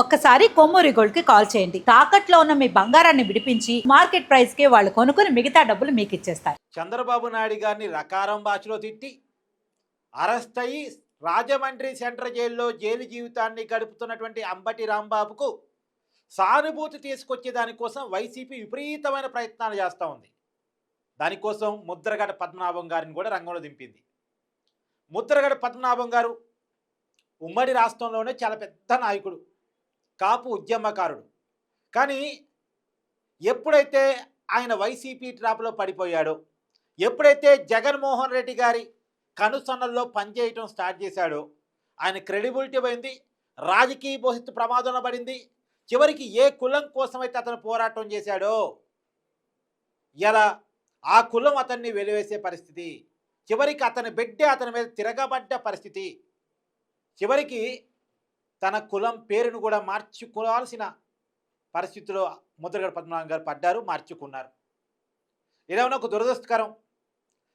ఒక్కసారి కొమ్మూరి గోల్డ్కి కాల్ చేయండి. తాకట్లో ఉన్న మీ బంగారాన్ని విడిపించి మార్కెట్ ప్రైస్కి వాళ్ళు కొనుక్కుని మిగతా డబ్బులు మీకు ఇచ్చేస్తారు. చంద్రబాబు నాయుడు గారిని రకారం భాషలో తిట్టి అరెస్ట్ అయ్యి రాజమండ్రి సెంట్రల్ జైల్లో జైలు జీవితాన్ని గడుపుతున్నటువంటి అంబటి రాంబాబుకు సానుభూతి తీసుకొచ్చే దానికోసం వైసీపీ విపరీతమైన ప్రయత్నాలు చేస్తూ ఉంది. దానికోసం ముద్రగడ పద్మనాభం గారిని కూడా రంగంలో దింపింది. ముద్రగడ పద్మనాభం గారు ఉమ్మడి రాష్ట్రంలోనే చాలా పెద్ద నాయకుడు. కాపు ఉద్యమకారుడు. కానీ ఎప్పుడైతే ఆయన వైసీపీ ట్రాప్లో పడిపోయాడో ఎప్పుడైతే జగన్మోహన్ రెడ్డి గారి కనుసన్నల్లో పనిచేయటం స్టార్ట్ చేశాడో ఆయన క్రెడిబిలిటీ పోయింది రాజకీయ భవిష్యత్తు ప్రమాదంలో పడింది చివరికి ఏ కులం కోసమైతే అతను పోరాటం చేశాడో ఇలా ఆ కులం అతన్ని వెలివేసే పరిస్థితి చివరికి అతని బిడ్డే అతని మీద తిరగబడ్డ పరిస్థితి చివరికి తన కులం పేరును కూడా మార్చుకోవాల్సిన పరిస్థితిలో ముద్రగడ పద్మనాభం గారు పడ్డారు మార్చుకున్నారు. ఏదైనా ఒక దురదృష్టకరం?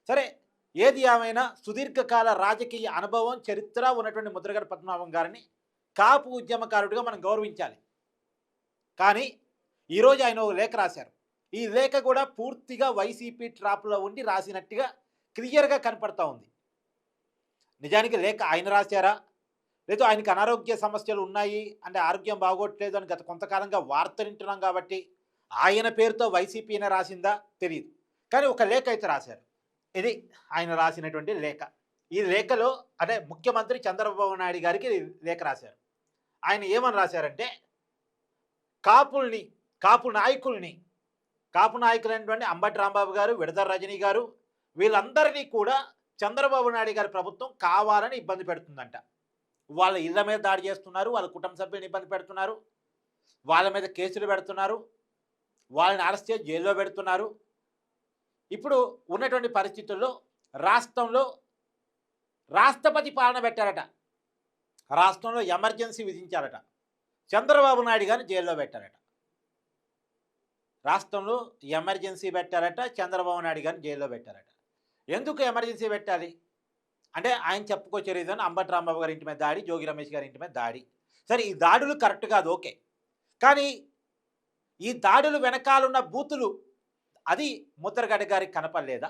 సరే ఏది ఏమైనా సుదీర్ఘకాల రాజకీయ అనుభవం చరిత్ర ఉన్నటువంటి ముద్రగడ పద్మనాభం గారిని కాపు ఉద్యమకారుడిగా మనం గౌరవించాలి. కానీ ఈరోజు ఆయన ఒక లేఖ రాశారు. ఈ లేఖ కూడా పూర్తిగా వైసీపీ ట్రాప్లో ఉండి రాసినట్టుగా క్లియర్గా కనపడతా ఉంది. నిజానికి లేఖ ఆయన రాశారా? లేదు ఆయనకి అనారోగ్య సమస్యలు ఉన్నాయి అంటే ఆరోగ్యం బాగోట్లేదు అని గత కొంతకాలంగా వార్త వింటున్నాం కాబట్టి ఆయన పేరుతో వైసీపీనే రాసిందా? తెలియదు కానీ ఒక లేఖ అయితే రాశారు. ఇది ఆయన రాసినటువంటి లేఖ. ఈ లేఖలో అంటే ముఖ్యమంత్రి చంద్రబాబు నాయుడు గారికి లేఖ రాశారు. ఆయన ఏమని రాశారంటే కాపుల్ని కాపు నాయకుల్ని కాపు నాయకులైనటువంటి అంబటి రాంబాబు గారు విడదల రజనీ గారు వీళ్ళందరినీ కూడా చంద్రబాబు నాయుడు గారి ప్రభుత్వం కావాలని ఇబ్బంది పెడుతుందంట. వాళ్ళ ఇళ్ళ మీద దాడి చేస్తున్నారు వాళ్ళ కుటుంబ సభ్యులను ఇబ్బంది పెడుతున్నారు వాళ్ళ మీద కేసులు పెడుతున్నారు వాళ్ళని అరెస్ట్ చేసి జైల్లో పెడుతున్నారు. ఇప్పుడు ఉన్నటువంటి పరిస్థితుల్లో రాష్ట్రంలో రాష్ట్రపతి పాలన పెట్టారట. రాష్ట్రంలో ఎమర్జెన్సీ విధించారట. చంద్రబాబు నాయుడు గారిని జైల్లో పెట్టారట. రాష్ట్రంలో ఎమర్జెన్సీ పెట్టారట చంద్రబాబు నాయుడు గారిని జైల్లో పెట్టారట. ఎందుకు ఎమర్జెన్సీ పెట్టాలి? అంటే ఆయన చెప్పుకొచ్చే రీజన్ అంబటి రాంబాబు గారి ఇంటి మీద దాడి జోగి రమేష్ గారి ఇంటి మీద దాడి. సరే ఈ దాడులు కరెక్ట్ కాదు ఓకే. కానీ ఈ దాడులు వెనకాలన్న బూతులు అది ముద్రగడ గారికి కనపడలేదా?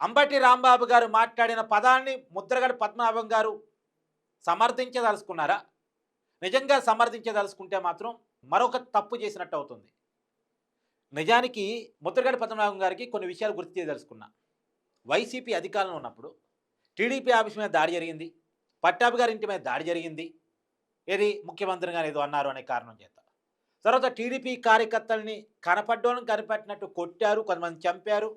అంబటి రాంబాబు గారు మాట్లాడిన పదాన్ని ముద్రగడ పద్మనాభం గారు సమర్థించదలుచుకున్నారా? నిజంగా సమర్థించదలుచుకుంటే మాత్రం మరొక తప్పు చేసినట్టు అవుతుంది. నిజానికి ముద్రగడ పద్మనాభం గారికి కొన్ని విషయాలు గుర్తు చేయదలుచుకున్నా. వైసీపీ అధికారంలో ఉన్నప్పుడు టీడీపీ ఆఫీస్ మీద దాడి జరిగింది. పట్టాభి గారి ఇంటి మీద దాడి జరిగింది. ఏది ముఖ్యమంత్రి గారు ఏదో అన్నారు అనే కారణం చేత. తర్వాత టీడీపీ కార్యకర్తల్ని కనపడ్డోళ్ళని కనిపెట్టినట్టు కొట్టారు కొంతమంది చంపారు.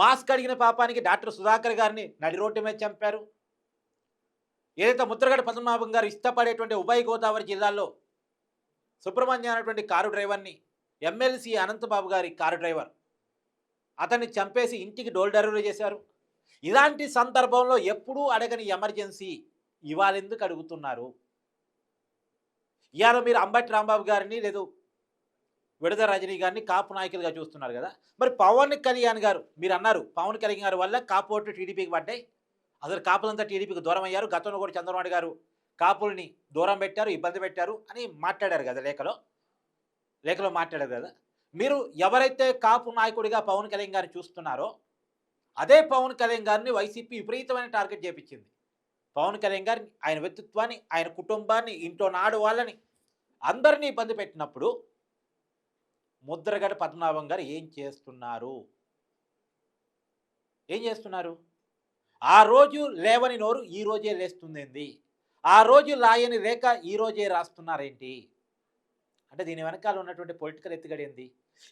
మాస్క్ అడిగిన పాపానికి డాక్టర్ సుధాకర్ గారిని నడి రోడ్డు మీద చంపారు. ఏదైతే ముద్రగడ పద్మనాభం గారు ఇష్టపడేటువంటి ఉభయ గోదావరి జిల్లాల్లో సుబ్రహ్మణ్యం అనేటువంటి కారు డ్రైవర్ని ఎమ్మెల్సీ అనంతబాబు గారి కారు డ్రైవర్ అతన్ని చంపేసి ఇంటికి డోల్ డెలివరీ చేశారు. ఇలాంటి సందర్భంలో ఎప్పుడూ అడగని ఎమర్జెన్సీ ఇవాళ ఎందుకు అడుగుతున్నారు? ఇవాళ మీరు అంబటి రాంబాబు గారిని లేదు విడద రజనీ గారిని కాపు నాయకులుగా చూస్తున్నారు కదా? మరి పవన్ కళ్యాణ్ గారు మీరు అన్నారు పవన్ కళ్యాణ్ గారి వల్ల కాపు ఓట్లు టీడీపీకి పడ్డాయి. అసలు కాపులంతా టీడీపీకి దూరం అయ్యారు. గతంలో కూడా చంద్రబాబు గారు కాపుల్ని దూరం పెట్టారు ఇబ్బంది పెట్టారు అని మాట్లాడారు కదా లేఖలో? లేఖలో మాట్లాడారు కదా? మీరు ఎవరైతే కాపు నాయకుడిగా పవన్ కళ్యాణ్ గారిని చూస్తున్నారో అదే పవన్ కళ్యాణ్ గారిని వైసీపీ విపరీతమైన టార్గెట్ చేపించింది. పవన్ కళ్యాణ్ గారిని ఆయన వ్యక్తిత్వాన్ని ఆయన కుటుంబాన్ని ఇంట్లో నాడు వాళ్ళని అందరినీ ఇబ్బంది పెట్టినప్పుడు ముద్రగడ పద్మనాభం గారు ఏం చేస్తున్నారు? ఏం చేస్తున్నారు? ఆ రోజు లేవని నోరు ఈ రోజే లేస్తుందేంది? ఆ రోజు లాయని రేఖ ఈ రోజే రాస్తున్నారేంటి? అంటే దీని వెనకాల ఉన్నటువంటి పొలిటికల్ ఎత్తుగడింది?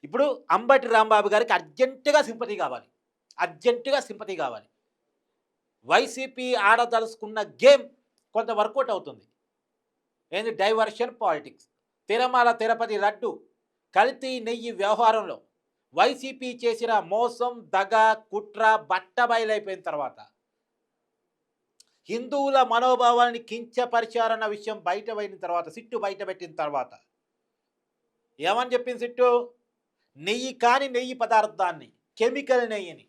ఇప్పుడు అంబటి రాంబాబు గారికి అర్జెంటుగా సింపతి కావాలి. అర్జెంటుగా సింపతి కావాలి. వైసీపీ ఆడదలుచుకున్న గేమ్ కొంత వర్కౌట్ అవుతుంది. ఏంది? Diversion politics. తిరమల తిరుపతి లడ్డు కల్తీ నెయ్యి వ్యవహారంలో వైసీపీ చేసిన మోసం దగ కుట్ర బట్టబయలైపోయిన తర్వాత హిందువుల మనోభావాన్ని కించపరిచారన్న విషయం బయట పోయిన తర్వాత సిట్టు బయట పెట్టిన తర్వాత ఏమని చెప్పింది సిట్టు? నెయ్యి కాని నెయ్యి పదార్థాన్ని కెమికల్ నెయ్యిని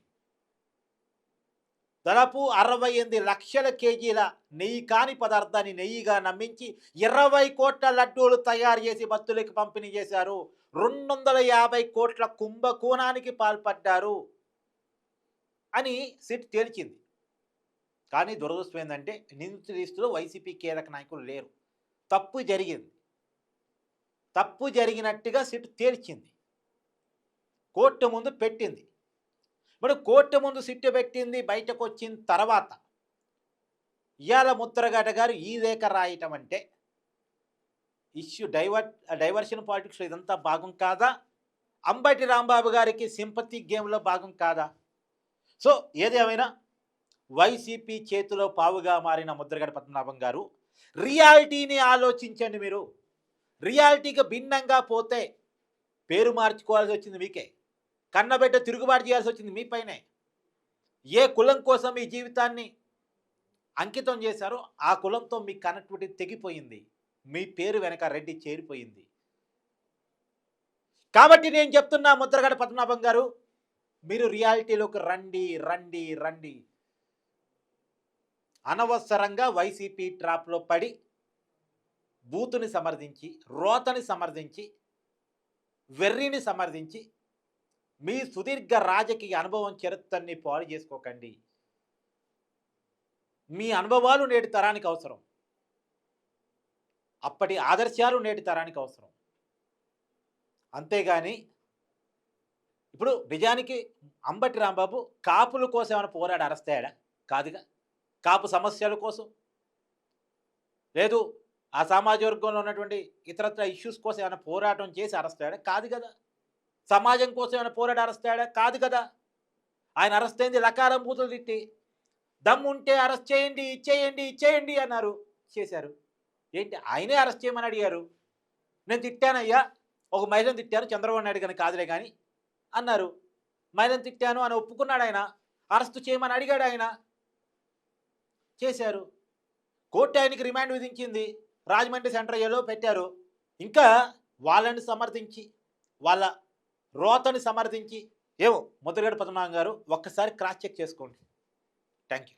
దాదాపు అరవై ఎనిమిది లక్షల కేజీల నెయ్యి కాని పదార్థాన్ని నెయ్యిగా నమ్మించి ఇరవై కోట్ల లడ్డూలు తయారు చేసి భక్తులకు పంపిణీ చేశారు. రెండు వందల యాభై కోట్ల కుంభకోణానికి పాల్పడ్డారు అని సిట్ తేల్చింది. కానీ దురదృష్టం ఏంటంటే నిందితుల లిస్టులో వైసీపీ కీలక నాయకులు లేరు. తప్పు జరిగింది. తప్పు జరిగినట్టుగా సిట్ తేల్చింది. కోర్టు ముందు పెట్టింది. ఇప్పుడు కోర్టు ముందు సిట్టు పెట్టింది బయటకు వచ్చిన తర్వాత ఇవాళ ముద్రగడ్డ గారు ఈ లేఖ రాయటం అంటే ఇష్యూ డైవర్ డైవర్షన్ పాలిటిక్స్లో ఇదంతా భాగం కాదా? అంబటి రాంబాబు గారికి సింపతి గేమ్లో భాగం కాదా? సో ఏదేమైనా వైసీపీ చేతిలో పావుగా మారిన ముద్రగడ పద్మనాభం గారు రియాలిటీని ఆలోచించండి మీరు. రియాలిటీకి భిన్నంగా పోతే పేరు మార్చుకోవాల్సి వచ్చింది మీకే. కన్నబెట్ట తిరుగుబాటు చేయాల్సి వచ్చింది మీ పైనే. ఏ కులం కోసం మీ జీవితాన్ని అంకితం చేశారో ఆ కులంతో మీ కనెక్టివిటీ తెగిపోయింది. మీ పేరు వెనక రెడ్డి చేరిపోయింది. కాబట్టి నేను చెప్తున్నా ముద్రగడ పద్మనాభం గారు మీరు రియాలిటీలోకి రండి రండి రండి. అనవసరంగా వైసీపీ ట్రాప్లో పడి బూతుని సమర్థించి రోతని సమర్థించి వెర్రిని సమర్థించి మీ సుదీర్ఘ రాజకీయ అనుభవం చరిత్రని పాడు చేసుకోకండి. మీ అనుభవాలు నేటి తరానికి అవసరం. అప్పటి ఆదర్శాలు నేటి తరానికి అవసరం. అంతేగాని ఇప్పుడు నిజానికి అంబటి రాంబాబు కాపుల కోసం ఏమైనా పోరాడు అరెస్తాడా కాదుగా? కాపు సమస్యల కోసం? లేదు ఆ సామాజిక వర్గంలో ఉన్నటువంటి ఇతరత్ర ఇష్యూస్ కోసం ఏమైనా పోరాటం చేసి అరెస్తాడా కాదు కదా. సమాజం కోసం ఏమైనా పోరాడి అరెస్ట్ అయ్యాడా కాదు కదా. ఆయన అరెస్ట్ అయింది లకారం పూతలు తిట్టి దమ్ము ఉంటే అరెస్ట్ చేయండి ఇచ్చేయండి ఇచ్చేయండి అన్నారు. చేశారు. ఏంటి? ఆయనే అరెస్ట్ చేయమని అడిగారు. నేను తిట్టానయ్యా ఒక మహిళను తిట్టాను. చంద్రబాబు నాయుడు కానీ కాదులే కానీ అన్నారు. మహిళను తిట్టాను అని ఒప్పుకున్నాడు ఆయన. అరెస్టు చేయమని అడిగాడు ఆయన. చేశారు. కోర్టు ఆయనకి రిమాండ్ విధించింది. రాజమండ్రి సెంటర్ జైల్లో పెట్టారు. ఇంకా వాళ్ళని సమర్థించి వాళ్ళ రోతని సమర్థించి ఏమో ముద్రగడ పద్మనాభం గారు ఒక్కసారి క్రాస్ చెక్ చేసుకోండి. Thank you